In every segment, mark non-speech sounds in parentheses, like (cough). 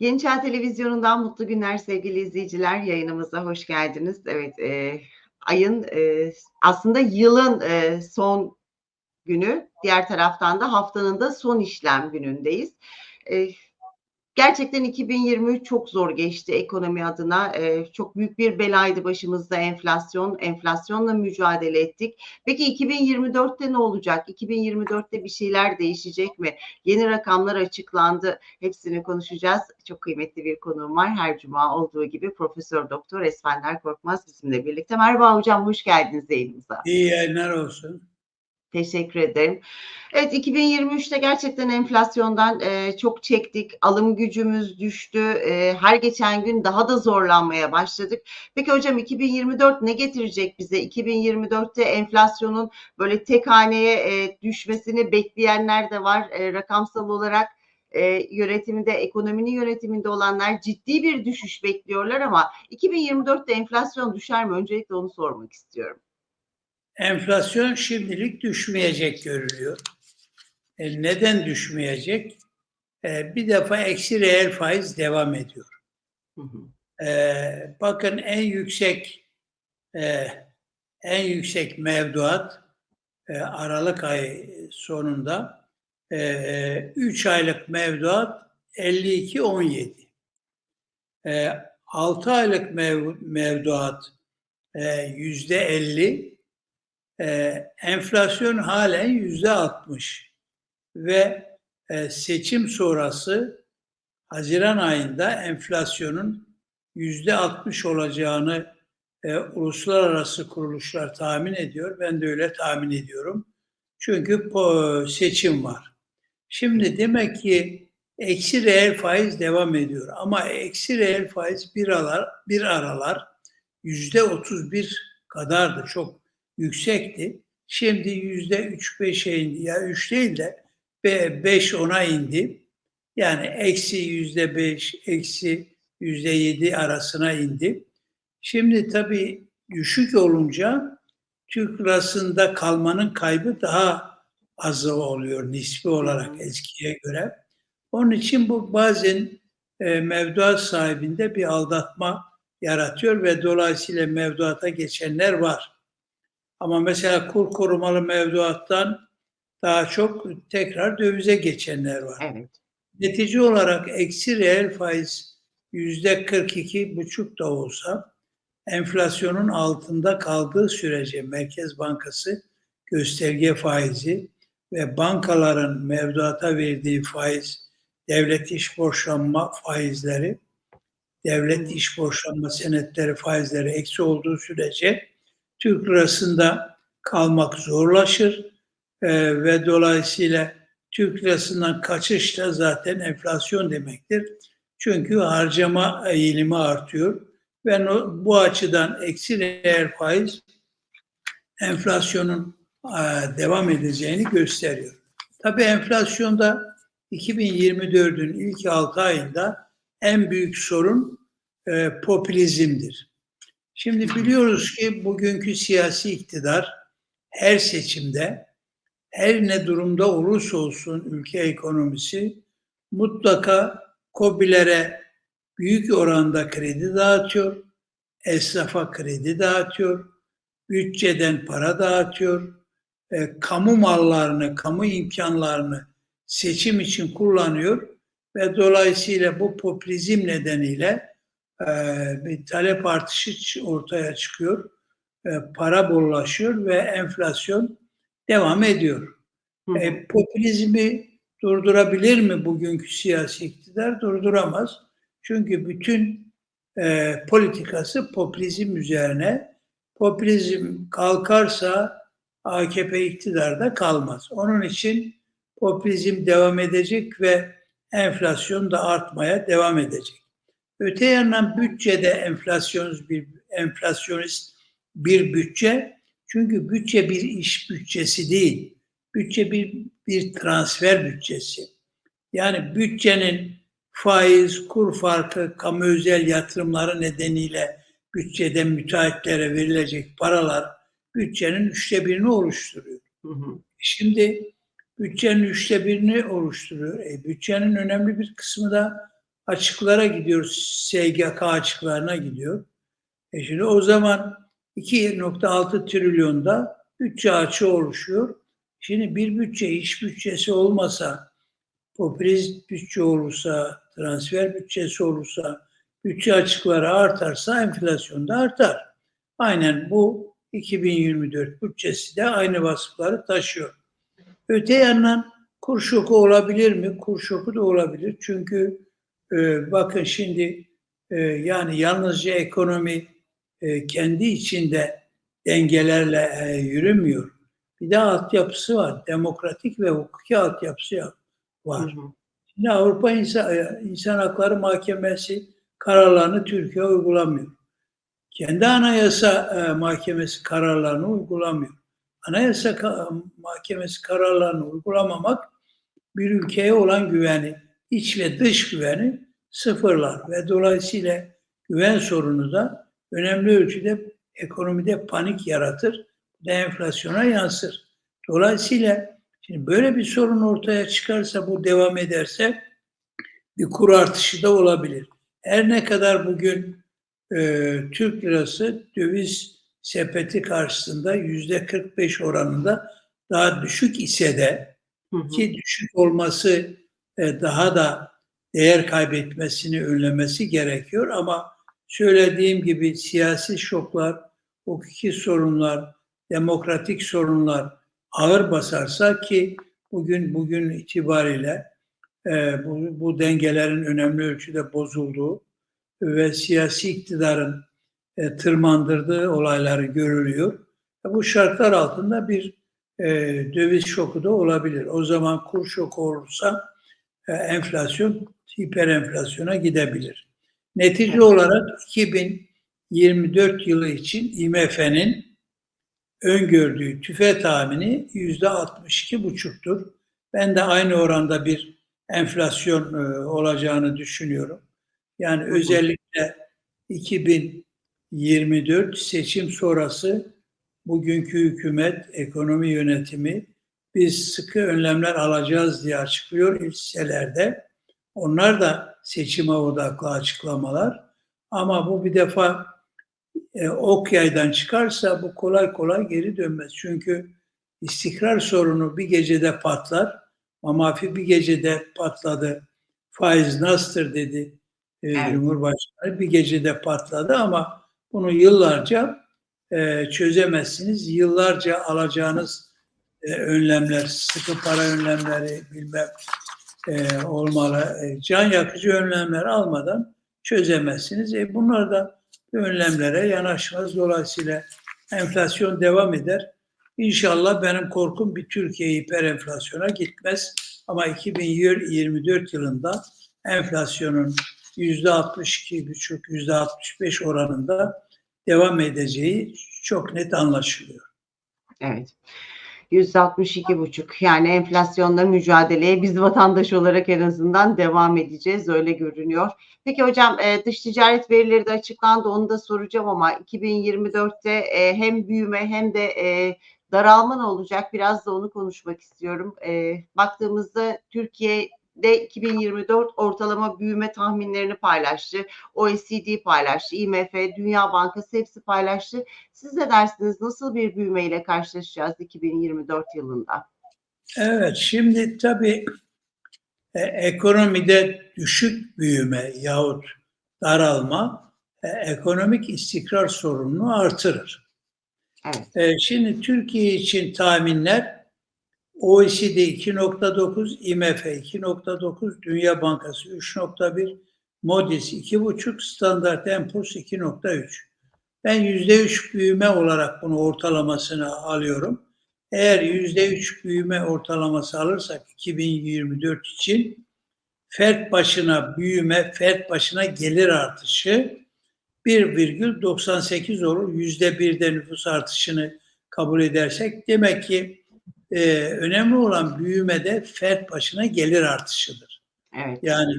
Yeni Çağ Televizyonu'ndan mutlu günler sevgili izleyiciler. Yayınımıza hoş geldiniz. Evet, e, ayın e, aslında yılın e, son günü. Diğer taraftan da haftanın da son işlem günündeyiz. E, Gerçekten 2023 çok zor geçti ekonomi adına. Ee, çok büyük bir belaydı başımızda enflasyon. Enflasyonla mücadele ettik. Peki 2024'te ne olacak? 2024'te bir şeyler değişecek mi? Yeni rakamlar açıklandı. Hepsini konuşacağız. Çok kıymetli bir konuğum var. Her cuma olduğu gibi Profesör Doktor Esfender Korkmaz bizimle birlikte. Merhaba hocam, hoş geldiniz yayınımıza. İyi yayınlar olsun. Teşekkür ederim. Evet 2023'te gerçekten enflasyondan e, çok çektik. Alım gücümüz düştü. E, her geçen gün daha da zorlanmaya başladık. Peki hocam 2024 ne getirecek bize? 2024'te enflasyonun böyle tek haneye e, düşmesini bekleyenler de var. E, rakamsal olarak e, yönetiminde, ekonominin yönetiminde olanlar ciddi bir düşüş bekliyorlar ama 2024'te enflasyon düşer mi? Öncelikle onu sormak istiyorum. Enflasyon şimdilik düşmeyecek görülüyor. E, neden düşmeyecek? E, bir defa eksi reel faiz devam ediyor. Hı hı. E, bakın en yüksek e, en yüksek mevduat e, Aralık ayı sonunda 3 aylık mevduat 52-17. E, 6 aylık mev, mevduat e, yüzde 50 e, enflasyon halen yüzde 60 ve e, seçim sonrası Haziran ayında enflasyonun yüzde 60 olacağını e, uluslararası kuruluşlar tahmin ediyor. Ben de öyle tahmin ediyorum. Çünkü seçim var. Şimdi demek ki eksi reel faiz devam ediyor. Ama eksi reel faiz bir aralar, bir aralar yüzde 31 kadardı. Çok yüksekti. Şimdi yüzde üç beşe indi. Ya üç değil de beş ona indi. Yani eksi yüzde beş, eksi yüzde yedi arasına indi. Şimdi tabii düşük olunca Türk lirasında kalmanın kaybı daha az oluyor nispi olarak eskiye göre. Onun için bu bazen e, mevduat sahibinde bir aldatma yaratıyor ve dolayısıyla mevduata geçenler var. Ama mesela kur korumalı mevduattan daha çok tekrar dövize geçenler var. Evet. Netice olarak eksi reel faiz yüzde 42 buçuk da olsa enflasyonun altında kaldığı sürece Merkez Bankası gösterge faizi ve bankaların mevduata verdiği faiz, devlet iş borçlanma faizleri, devlet iş borçlanma senetleri faizleri eksi olduğu sürece Türk lirasında kalmak zorlaşır e, ve dolayısıyla Türk lirasından kaçış da zaten enflasyon demektir. Çünkü harcama eğilimi artıyor ve bu açıdan eksi reel faiz enflasyonun e, devam edeceğini gösteriyor. Tabii enflasyonda 2024'ün ilk 6 ayında en büyük sorun e, popülizmdir. Şimdi biliyoruz ki bugünkü siyasi iktidar her seçimde her ne durumda olursa olsun ülke ekonomisi mutlaka kobilere büyük oranda kredi dağıtıyor, esnafa kredi dağıtıyor, bütçeden para dağıtıyor, e, kamu mallarını, kamu imkanlarını seçim için kullanıyor ve dolayısıyla bu popülizm nedeniyle bir talep artışı ortaya çıkıyor, e, para bollaşıyor ve enflasyon devam ediyor. E, popülizmi durdurabilir mi bugünkü siyasi iktidar? Durduramaz. Çünkü bütün e, politikası popülizm üzerine. Popülizm kalkarsa AKP iktidarda kalmaz. Onun için popülizm devam edecek ve enflasyon da artmaya devam edecek. Öte yandan bütçede enflasyonist bir enflasyonist bir bütçe çünkü bütçe bir iş bütçesi değil. Bütçe bir bir transfer bütçesi. Yani bütçenin faiz, kur farkı, kamu özel yatırımları nedeniyle bütçeden müteahhitlere verilecek paralar bütçenin üçte birini oluşturuyor. Hı hı. Şimdi bütçenin üçte birini oluşturuyor. E, bütçenin önemli bir kısmı da açıklara gidiyor, SGK açıklarına gidiyor. E şimdi o zaman 2.6 trilyonda bütçe açığı oluşuyor. Şimdi bir bütçe, iş bütçesi olmasa, popülist bütçe olursa, transfer bütçesi olursa, bütçe açıkları artarsa enflasyon da artar. Aynen bu 2024 bütçesi de aynı vasıfları taşıyor. Öte yandan kur şoku olabilir mi? Kur şoku da olabilir. Çünkü e, bakın şimdi e, yani yalnızca ekonomi e, kendi içinde dengelerle e, yürümüyor. Bir de altyapısı var. Demokratik ve hukuki altyapısı var. Hı hı. Şimdi Avrupa İnsan, e, İnsan Hakları Mahkemesi kararlarını Türkiye uygulamıyor. Kendi Anayasa e, Mahkemesi kararlarını uygulamıyor. Anayasa Mahkemesi kararlarını uygulamamak bir ülkeye olan güveni, iç ve dış güveni sıfırlar ve dolayısıyla güven sorunu da önemli ölçüde ekonomide panik yaratır ve enflasyona yansır. Dolayısıyla şimdi böyle bir sorun ortaya çıkarsa bu devam ederse bir kur artışı da olabilir. Her ne kadar bugün e, Türk lirası döviz sepeti karşısında yüzde 45 oranında daha düşük ise de Hı hı. ki düşük olması daha da değer kaybetmesini önlemesi gerekiyor ama söylediğim gibi siyasi şoklar, hukuki sorunlar, demokratik sorunlar ağır basarsa ki bugün bugün itibariyle e, bu, bu dengelerin önemli ölçüde bozulduğu ve siyasi iktidarın e, tırmandırdığı olayları görülüyor. E, Bu şartlar altında bir e, döviz şoku da olabilir. O zaman kur şoku olursa enflasyon hiper enflasyona gidebilir. Netice Evet. olarak 2024 yılı için IMF'nin öngördüğü tüfe tahmini yüzde 62 buçuktur. Ben de aynı oranda bir enflasyon e, olacağını düşünüyorum. Yani özellikle 2024 seçim sonrası bugünkü hükümet, ekonomi yönetimi biz sıkı önlemler alacağız diye açıklıyor ilçelerde. Onlar da seçime odaklı açıklamalar. Ama bu bir defa e, ok yaydan çıkarsa bu kolay kolay geri dönmez. Çünkü istikrar sorunu bir gecede patlar. Mamafi bir gecede patladı. Faiz nastır dedi e, Evet. Cumhurbaşkanı. Bir gecede patladı ama bunu yıllarca e, çözemezsiniz. Yıllarca alacağınız e, önlemler, sıkı para önlemleri bilmem e, olmalı. E, can yakıcı önlemler almadan çözemezsiniz. E, bunlar da önlemlere yanaşmaz. Dolayısıyla enflasyon devam eder. İnşallah benim korkum bir Türkiye hiper enflasyona gitmez. Ama 2024 yılında enflasyonun %62,5, %65 oranında devam edeceği çok net anlaşılıyor. Evet. %62,5 yani enflasyonla mücadeleye biz vatandaş olarak en azından devam edeceğiz öyle görünüyor. Peki hocam e, dış ticaret verileri de açıklandı onu da soracağım ama 2024'te e, hem büyüme hem de e, daralma ne olacak biraz da onu konuşmak istiyorum. Baktığımızda Türkiye'de 2024 ortalama büyüme tahminlerini paylaştı. OECD paylaştı, IMF, Dünya Bankası hepsi paylaştı. Siz ne dersiniz? Nasıl bir büyümeyle karşılaşacağız 2024 yılında? Evet, şimdi tabii e, ekonomide düşük büyüme yahut daralma e, ekonomik istikrar sorununu artırır. Evet. E, şimdi Türkiye için tahminler OECD 2.9, IMF 2.9, Dünya Bankası 3.1, Moody's 2.5, Standard Poor's 2.3. Ben %3 büyüme olarak bunu ortalamasını alıyorum. Eğer %3 büyüme ortalaması alırsak 2024 için fert başına büyüme, fert başına gelir artışı 1,98 olur. %1'de nüfus artışını kabul edersek demek ki e, önemli olan büyümede fert başına gelir artışıdır. Evet. Yani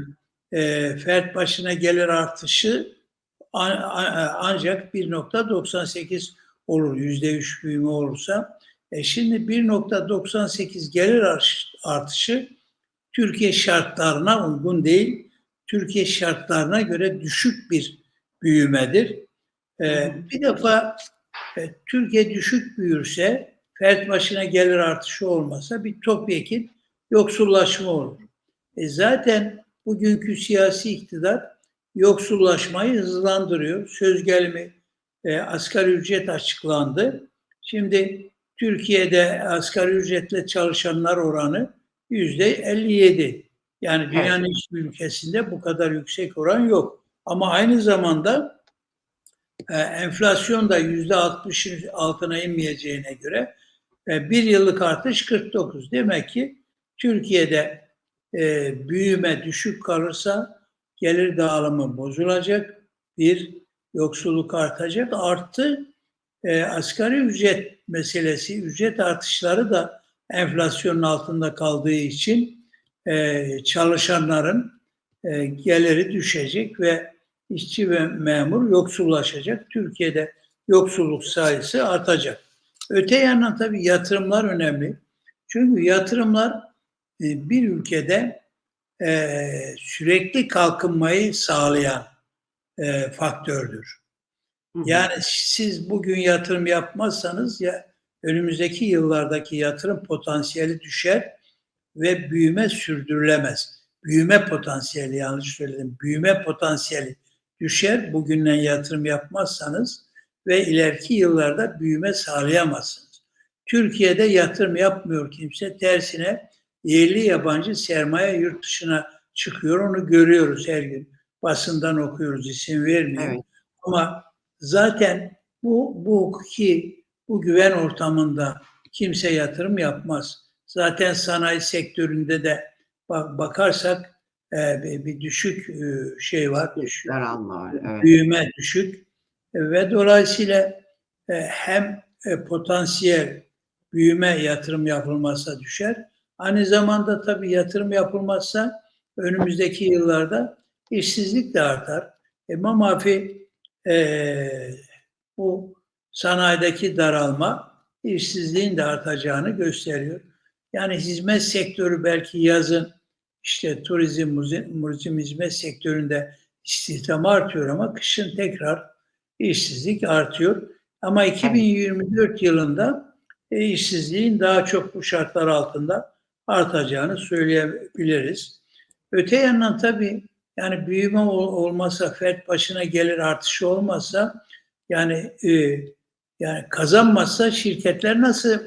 e, fert başına gelir artışı an- a- ancak 1.98 olur yüzde üç büyüme olursa. E şimdi 1.98 gelir artış- artışı Türkiye şartlarına uygun değil. Türkiye şartlarına göre düşük bir büyümedir. Ee, bir defa e, Türkiye düşük büyürse, fert başına gelir artışı olmasa bir topyekin yoksullaşma olur. E zaten bugünkü siyasi iktidar yoksullaşmayı hızlandırıyor. Söz gelimi e, asgari ücret açıklandı. Şimdi Türkiye'de asgari ücretle çalışanlar oranı yüzde 57. Yani dünyanın Evet. hiçbir ülkesinde bu kadar yüksek oran yok. Ama aynı zamanda e, enflasyon da yüzde 60'ın altına inmeyeceğine göre e, bir yıllık artış 49. Demek ki Türkiye'de e, büyüme düşük kalırsa gelir dağılımı bozulacak. Bir, yoksulluk artacak. Artı e, asgari ücret meselesi, ücret artışları da enflasyonun altında kaldığı için e, çalışanların e, geliri düşecek ve işçi ve memur yoksullaşacak. Türkiye'de yoksulluk sayısı artacak. Öte yandan tabii yatırımlar önemli. Çünkü yatırımlar e, bir ülkede e, sürekli kalkınmayı sağlayan e, faktördür. Yani siz bugün yatırım yapmazsanız ya önümüzdeki yıllardaki yatırım potansiyeli düşer ve büyüme sürdürülemez. Büyüme potansiyeli yanlış söyledim. Büyüme potansiyeli düşer bugünden yatırım yapmazsanız ve ileriki yıllarda büyüme sağlayamazsınız. Türkiye'de yatırım yapmıyor kimse. Tersine yerli yabancı sermaye yurt dışına çıkıyor. Onu görüyoruz her gün. Basından okuyoruz isim vermiyorum. Evet. Ama zaten bu bu hukuki bu güven ortamında kimse yatırım yapmaz. Zaten sanayi sektöründe de bak, bakarsak e, bir, düşük e, şey var, düşük, Daralma var. Evet. büyüme düşük ve dolayısıyla e, hem e, potansiyel büyüme yatırım yapılmazsa düşer. Aynı zamanda tabii yatırım yapılmazsa önümüzdeki yıllarda işsizlik de artar. E, Mamafi e, bu sanayideki daralma işsizliğin de artacağını gösteriyor. Yani hizmet sektörü belki yazın işte turizm, muzi- turizm hizmet sektöründe istihdam artıyor ama kışın tekrar işsizlik artıyor. Ama 2024 yılında e, işsizliğin daha çok bu şartlar altında artacağını söyleyebiliriz. Öte yandan tabii yani büyüme ol- olmasa, fert başına gelir artışı olmazsa yani e, yani kazanmazsa şirketler nasıl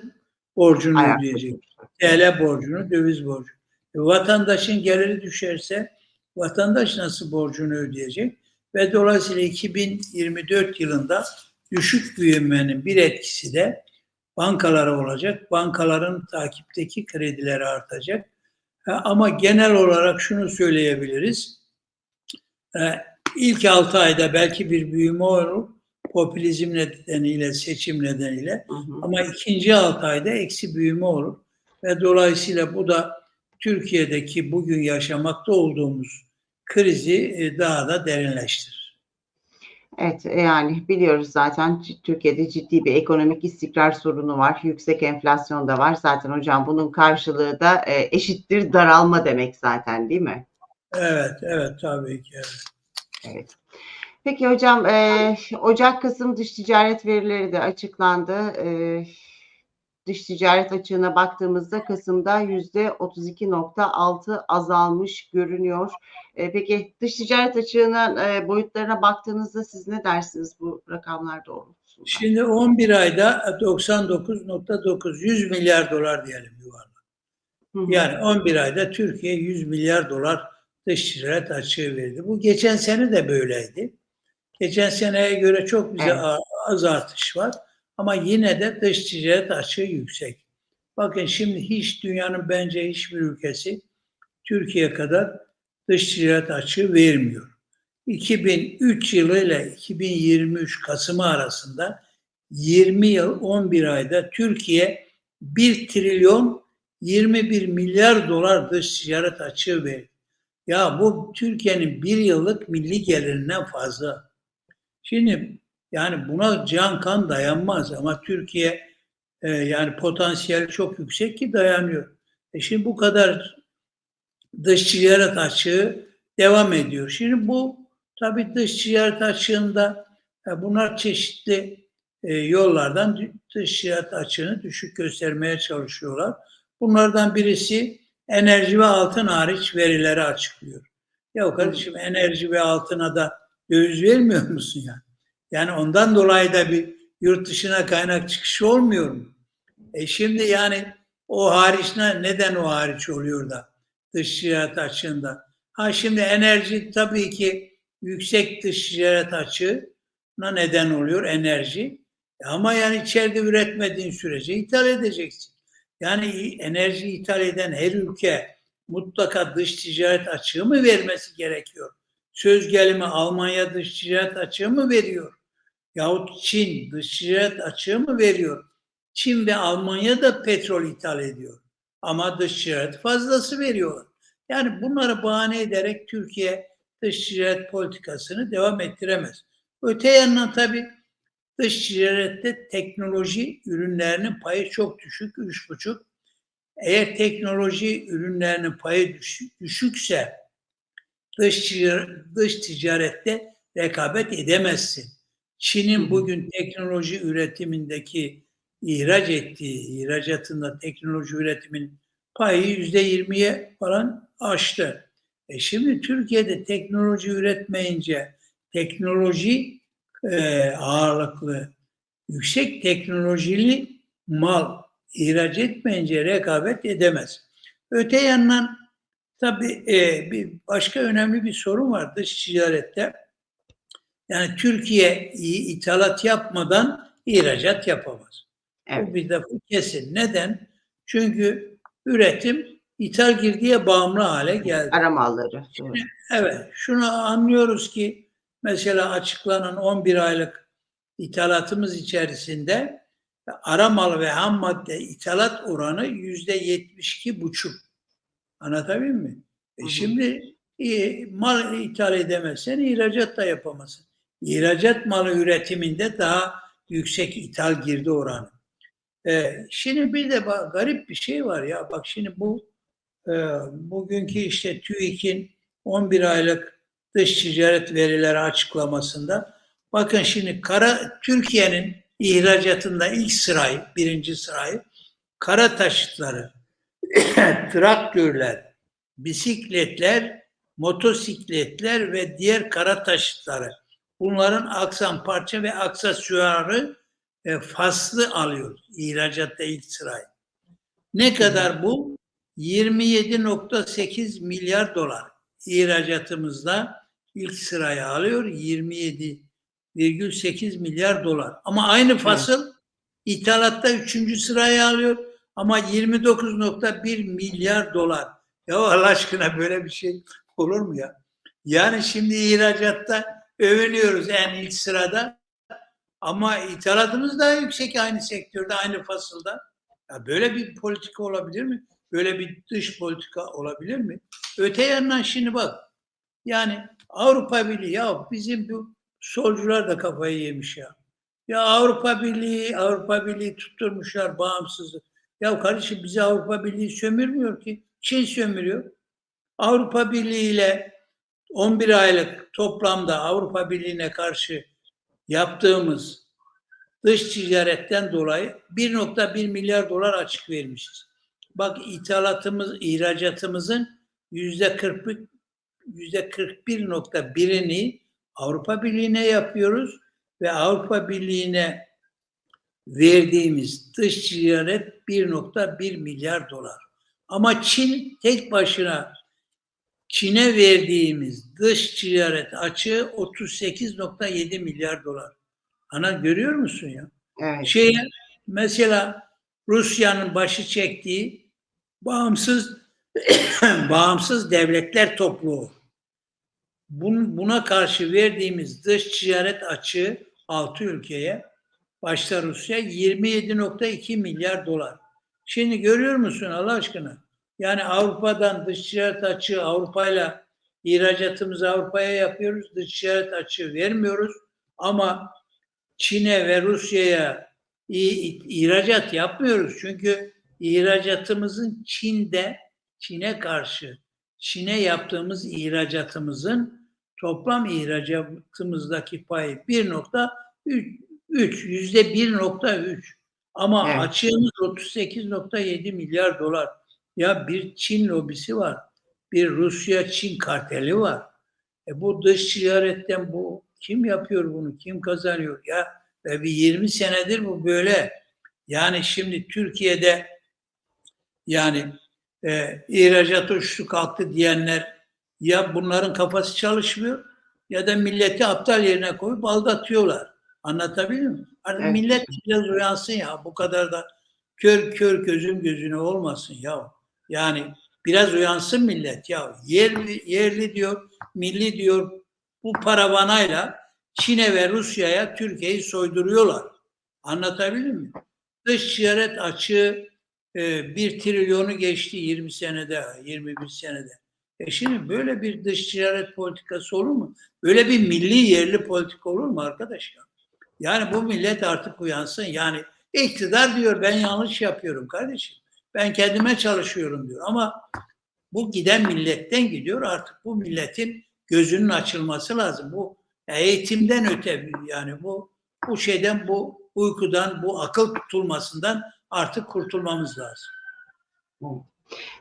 borcunu Ayakta ödeyecek? TL borcunu, döviz borcunu. E, vatandaşın geliri düşerse vatandaş nasıl borcunu ödeyecek? Ve dolayısıyla 2024 yılında düşük büyümenin bir etkisi de bankalara olacak. Bankaların takipteki kredileri artacak. Ama genel olarak şunu söyleyebiliriz. İlk 6 ayda belki bir büyüme olur. Popülizm nedeniyle, seçim nedeniyle. Hı hı. Ama ikinci 6 ayda eksi büyüme olur. Ve dolayısıyla bu da Türkiye'deki bugün yaşamakta olduğumuz krizi e, daha da derinleştirir. Evet, e, yani biliyoruz zaten Türkiye'de ciddi bir ekonomik istikrar sorunu var. Yüksek enflasyon da var. Zaten hocam bunun karşılığı da e, eşittir daralma demek zaten değil mi? Evet, evet tabii ki. Evet. Evet. Peki hocam, e, Ocak-Kasım dış ticaret verileri de açıklandı. E, dış ticaret açığına baktığımızda Kasım'da yüzde 32.6 azalmış görünüyor. E, peki dış ticaret açığının e, boyutlarına baktığınızda siz ne dersiniz bu rakamlar doğrultusunda? Şimdi 11 ayda 99.9 100 milyar dolar diyelim yuvarlak. Yani 11 ayda Türkiye 100 milyar dolar dış ticaret açığı verdi. Bu geçen sene de böyleydi. Geçen seneye göre çok bize Evet. az artış var. Ama yine de dış ticaret açığı yüksek. Bakın şimdi hiç dünyanın bence hiçbir ülkesi Türkiye kadar dış ticaret açığı vermiyor. 2003 yılı ile 2023 Kasım'ı arasında 20 yıl 11 ayda Türkiye 1 trilyon 21 milyar dolar dış ticaret açığı verdi. Ya bu Türkiye'nin bir yıllık milli gelirinden fazla. Şimdi yani buna can kan dayanmaz ama Türkiye e, yani potansiyel çok yüksek ki dayanıyor. E şimdi bu kadar dış ticaret açığı devam ediyor. Şimdi bu tabii dış ticaret açığında e, bunlar çeşitli e, yollardan dış ticaret açığını düşük göstermeye çalışıyorlar. Bunlardan birisi enerji ve altın hariç verileri açıklıyor. Ya kardeşim enerji ve altına da döviz vermiyor musun ya? Yani ondan dolayı da bir yurt dışına kaynak çıkışı olmuyor mu? E şimdi yani o hariç ne- neden o hariç oluyor da dış ticaret açığında? Ha şimdi enerji tabii ki yüksek dış ticaret açığına neden oluyor enerji. Ama yani içeride üretmediğin sürece ithal edeceksin. Yani enerji ithal eden her ülke mutlaka dış ticaret açığı mı vermesi gerekiyor? Söz gelimi Almanya dış ticaret açığı mı veriyor? Yahut Çin dış ticaret açığı mı veriyor? Çin ve Almanya da petrol ithal ediyor. Ama dış ticaret fazlası veriyorlar. Yani bunları bahane ederek Türkiye dış ticaret politikasını devam ettiremez. Öte yandan tabii dış ticarette teknoloji ürünlerinin payı çok düşük, üç buçuk. Eğer teknoloji ürünlerinin payı düşük, düşükse dış, ticaret, dış ticarette rekabet edemezsin. Çin'in bugün teknoloji üretimindeki ihraç ettiği, ihracatında teknoloji üretimin payı yüzde yirmiye falan aştı. E şimdi Türkiye'de teknoloji üretmeyince teknoloji e, ağırlıklı, yüksek teknolojili mal ihraç etmeyince rekabet edemez. Öte yandan tabii e, bir başka önemli bir sorun var dış ticarette. Yani Türkiye ithalat yapmadan ihracat yapamaz. Evet. Bu bir defa kesin. Neden? Çünkü üretim ithal girdiye bağımlı hale geldi. Aramalları. Doğru. Evet, şunu anlıyoruz ki mesela açıklanan 11 aylık ithalatımız içerisinde ara mal ve ham madde ithalat oranı yüzde 72 buçuk. Anlatabiliyor muyum? E şimdi e, mal ithal edemezsen ihracat da yapamazsın. İhracat malı üretiminde daha yüksek ithal girdi oranı. E, şimdi bir de bak, garip bir şey var ya. Bak şimdi bu e, bugünkü işte TÜİK'in 11 aylık dış ticaret verileri açıklamasında bakın şimdi kara Türkiye'nin ihracatında ilk sırayı, birinci sırayı kara taşıtları, (coughs) traktörler, bisikletler, motosikletler ve diğer kara taşıtları. Bunların aksam parça ve aksesuarı e, faslı alıyor ihracatta ilk sırayı. Ne kadar bu? 27.8 milyar dolar ihracatımızda ilk sıraya alıyor 27,8 milyar dolar. Ama aynı fasıl ithalatta üçüncü sıraya alıyor ama 29.1 milyar dolar. Ya Allah aşkına böyle bir şey olur mu ya? Yani şimdi ihracatta övünüyoruz en ilk sırada ama ithalatımız daha yüksek aynı sektörde, aynı fasılda. Ya böyle bir politika olabilir mi? Böyle bir dış politika olabilir mi? Öte yandan şimdi bak yani Avrupa Birliği ya bizim bu solcular da kafayı yemiş ya. Ya Avrupa Birliği, Avrupa Birliği tutturmuşlar bağımsızlık. Ya kardeşim bizi Avrupa Birliği sömürmüyor ki. Çin sömürüyor. Avrupa Birliği ile 11 aylık toplamda Avrupa Birliği'ne karşı yaptığımız dış ticaretten dolayı 1.1 milyar dolar açık vermişiz. Bak ithalatımız, ihracatımızın yüzde 40 yüzde 41.birini Avrupa Birliği'ne yapıyoruz ve Avrupa Birliği'ne verdiğimiz dış ticaret 1.1 milyar dolar. Ama Çin tek başına Çin'e verdiğimiz dış ticaret açığı 38.7 milyar dolar. Ana görüyor musun ya? Evet. Şey mesela Rusya'nın başı çektiği bağımsız (coughs) bağımsız devletler topluluğu. Bun, buna karşı verdiğimiz dış ticaret açığı 6 ülkeye başta Rusya 27.2 milyar dolar. Şimdi görüyor musun Allah aşkına? Yani Avrupa'dan dış ticaret açığı Avrupa'yla ihracatımızı Avrupa'ya yapıyoruz. Dış ticaret açığı vermiyoruz. Ama Çin'e ve Rusya'ya ihracat yapmıyoruz. Çünkü ihracatımızın Çin'de Çin'e karşı Çin'e yaptığımız ihracatımızın toplam ihracatımızdaki payı 1.3 yüzde 1.3 ama Evet. açığımız 38.7 milyar dolar. Ya bir Çin lobisi var. Bir Rusya-Çin karteli var. E bu dış ticaretten bu kim yapıyor bunu? Kim kazanıyor? Ya ve bir 20 senedir bu böyle. Yani şimdi Türkiye'de yani e, ihracat uçtu kalktı diyenler ya bunların kafası çalışmıyor ya da milleti aptal yerine koyup aldatıyorlar. Anlatabiliyor muyum? Hani Evet. millet biraz uyansın ya bu kadar da kör kör gözüm gözüne olmasın ya. Yani biraz uyansın millet ya. Yerli, yerli diyor, milli diyor bu paravanayla Çin'e ve Rusya'ya Türkiye'yi soyduruyorlar. Anlatabiliyor muyum? Dış ticaret açığı e, 1 trilyonu geçti 20 senede, 21 senede. E şimdi böyle bir dış ticaret politikası olur mu? Böyle bir milli yerli politika olur mu arkadaş ya? Yani bu millet artık uyansın. Yani iktidar diyor ben yanlış yapıyorum kardeşim. Ben kendime çalışıyorum diyor. Ama bu giden milletten gidiyor. Artık bu milletin gözünün açılması lazım. Bu eğitimden öte yani bu bu şeyden bu uykudan bu akıl tutulmasından artık kurtulmamız lazım.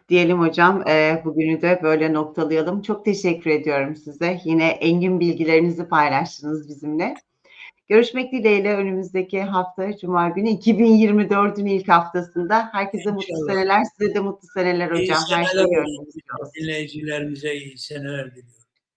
Diyelim hocam e, bugünü de böyle noktalayalım. Çok teşekkür ediyorum size. Yine engin bilgilerinizi paylaştınız bizimle. Görüşmek dileğiyle önümüzdeki hafta Cuma günü 2024'ün ilk haftasında. Herkese mutlu İnşallah. seneler. Size de mutlu seneler İyi hocam. Her şey seneler olsun. olsun. Dinleyicilerimize iyi seneler diliyorum.